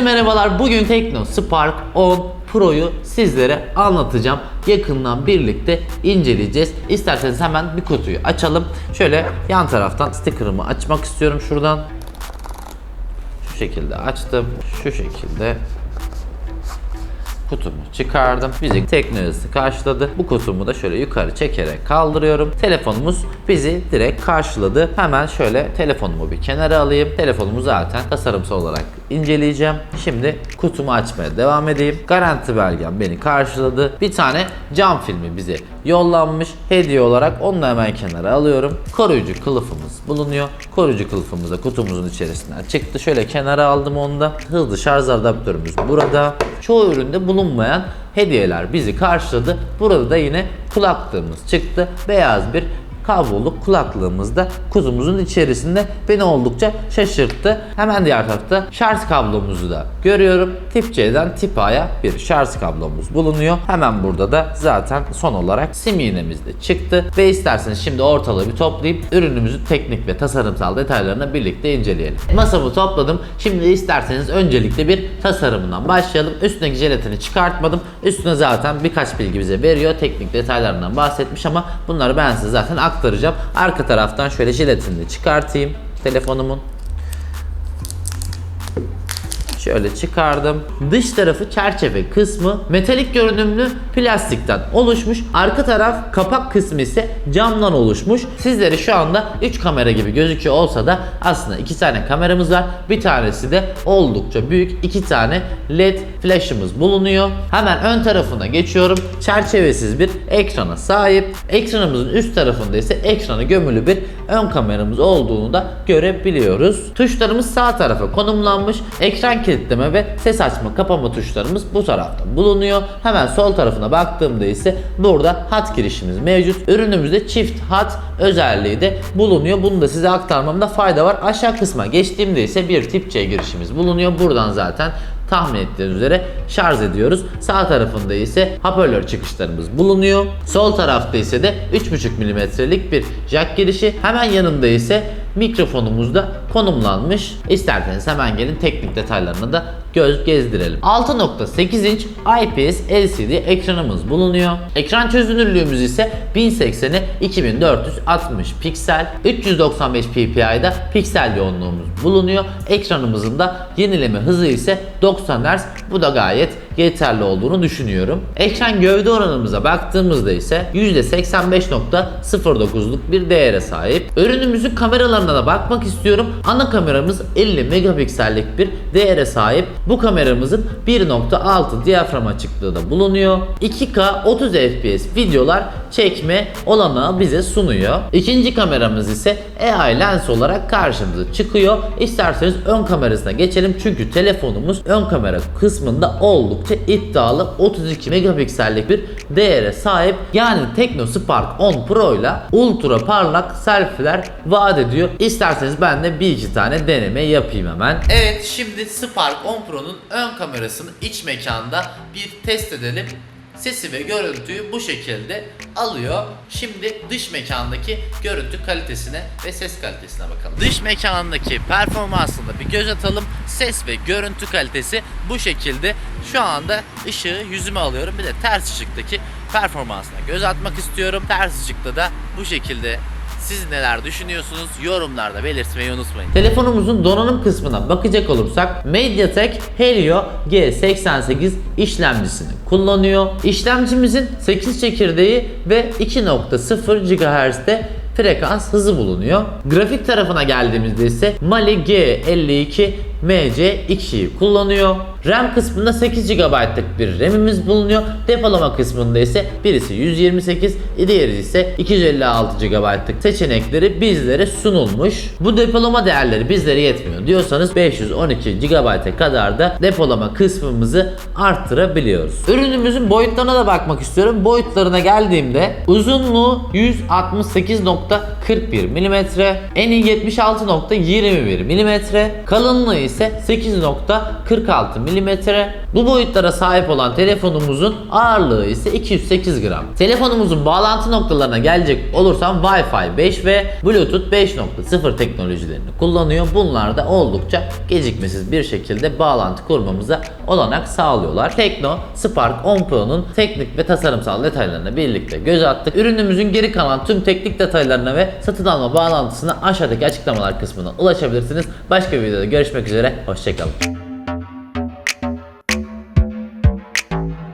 Herkese merhabalar. Bugün Tekno Spark 10 Pro'yu sizlere anlatacağım. Yakından birlikte inceleyeceğiz. İsterseniz hemen bir kutuyu açalım. Şöyle yan taraftan sticker'ımı açmak istiyorum şuradan. Şu şekilde açtım. Şu şekilde kutumu çıkardım. Bizi teknolojisi karşıladı. Bu kutumu da şöyle yukarı çekerek kaldırıyorum. Telefonumuz bizi direkt karşıladı. Hemen şöyle telefonumu bir kenara alayım. Telefonumu zaten tasarımsal olarak inceleyeceğim. Şimdi kutumu açmaya devam edeyim. Garanti belgem beni karşıladı. Bir tane cam filmi bize yollanmış hediye olarak onu da hemen kenara alıyorum. Koruyucu kılıfımız bulunuyor. Koruyucu kılıfımız da kutumuzun içerisinden çıktı. Şöyle kenara aldım onu da. Hızlı şarj adaptörümüz burada. Çoğu üründe bulunmayan hediyeler bizi karşıladı. Burada da yine kulaklığımız çıktı. Beyaz bir kabloluk kulaklığımız da kutumuzun içerisinde beni oldukça şaşırttı. Hemen diğer tarafta şarj kablomuzu da görüyorum. Tip C'den tip A'ya bir şarj kablomuz bulunuyor. Hemen burada da zaten son olarak sim iğnemiz de çıktı. Ve isterseniz şimdi ortalığı bir toplayıp ürünümüzün teknik ve tasarımsal detaylarını birlikte inceleyelim. Masamı topladım. Şimdi isterseniz öncelikle bir tasarımından başlayalım. Üstündeki jelatini çıkartmadım. Üstüne zaten birkaç bilgi bize veriyor. Teknik detaylarından bahsetmiş ama bunları ben size zaten aktaracağım. Arka taraftan şöyle jelatinini çıkartayım telefonumun. Şöyle çıkardım. Dış tarafı çerçeve kısmı metalik görünümlü plastikten oluşmuş. Arka taraf kapak kısmı ise camdan oluşmuş. Sizlere şu anda 3 kamera gibi gözüküyor olsa da aslında 2 tane kameramız var. Bir tanesi de oldukça büyük. 2 tane led flash'ımız bulunuyor. Hemen ön tarafına geçiyorum. Çerçevesiz bir ekrana sahip. Ekranımızın üst tarafında ise ekrana gömülü bir ön kameramız olduğunu da görebiliyoruz. Tuşlarımız sağ tarafa konumlanmış. Ekran kilitleme ve ses açma kapama tuşlarımız bu tarafta bulunuyor. Hemen sol tarafına baktığımda ise burada hat girişimiz mevcut. Ürünümüzde çift hat özelliği de bulunuyor. Bunu da size aktarmamda fayda var. Aşağı kısma geçtiğimde ise bir tip C girişimiz bulunuyor. Buradan zaten tahmin ettiğiniz üzere şarj ediyoruz. Sağ tarafında ise hoparlör çıkışlarımız bulunuyor. Sol tarafta ise de 3.5 milimetrelik bir jack girişi. Hemen yanında ise mikrofonumuz da konumlanmış. İsterseniz hemen gelin teknik detaylarına da göz gezdirelim. 6.8 inç IPS LCD ekranımız bulunuyor. Ekran çözünürlüğümüz ise 1080'e 2460 piksel. 395 ppi'da piksel yoğunluğumuz bulunuyor. Ekranımızın da yenileme hızı ise 90 Hz. Bu da gayet yeterli olduğunu düşünüyorum. Ekran gövde oranımıza baktığımızda ise %85.09'luk bir değere sahip. Ürünümüzün kameralarına da bakmak istiyorum. Ana kameramız 50 megapiksellik bir değere sahip. Bu kameramızın 1.6 diyafram açıklığı da bulunuyor. 2K 30 FPS videolar çekme olanağı bize sunuyor. İkinci kameramız ise AI lens olarak karşımıza çıkıyor. İsterseniz ön kamerasına geçelim çünkü telefonumuz ön kamera kısmında oldukça iddialı 32 megapiksellik bir değere sahip. Yani Tekno Spark 10 Pro ile ultra parlak selfie'ler vaat ediyor. İsterseniz ben de bir iki tane deneme yapayım hemen. Evet şimdi Spark 10 Pro'nun ön kamerasını iç mekanda bir test edelim. Sesi ve görüntüyü bu şekilde alıyor. Şimdi dış mekandaki görüntü kalitesine ve ses kalitesine bakalım. Dış mekandaki performansına bir göz atalım. Ses ve görüntü kalitesi bu şekilde. Şu anda ışığı yüzüme alıyorum. Bir de ters ışıktaki performansına göz atmak istiyorum. Ters ışıkta da bu şekilde siz neler düşünüyorsunuz? Yorumlarda belirtmeyi unutmayın. Telefonumuzun donanım kısmına bakacak olursak MediaTek Helio G88 işlemcisini kullanıyor. İşlemcimizin 8 çekirdeği ve 2.0 GHz'de frekans hızı bulunuyor. Grafik tarafına geldiğimizde ise Mali G52 MC2'yi kullanıyor. RAM kısmında 8 GB'lık bir RAM'imiz bulunuyor. Depolama kısmında ise birisi 128, diğeri ise 256 GB'lık seçenekleri bizlere sunulmuş. Bu depolama değerleri bizlere yetmiyor diyorsanız 512 GB'e kadar da depolama kısmımızı arttırabiliyoruz. Ürünümüzün boyutlarına da bakmak istiyorum. Boyutlarına geldiğimde uzunluğu 168.41 mm, eni 76.21 mm, kalınlığı ise 8.46 mm. Bu boyutlara sahip olan telefonumuzun ağırlığı ise 208 gram. Telefonumuzun bağlantı noktalarına gelecek olursam Wi-Fi 5 ve Bluetooth 5.0 teknolojilerini kullanıyor. Bunlar da oldukça gecikmesiz bir şekilde bağlantı kurmamıza olanak sağlıyorlar. Tekno Spark 10 Pro'nun teknik ve tasarımsal detaylarına birlikte göz attık. Ürünümüzün geri kalan tüm teknik detaylarına ve satın alma bağlantısına aşağıdaki açıklamalar kısmına ulaşabilirsiniz. Başka bir videoda görüşmek üzere. Hoşçakalın.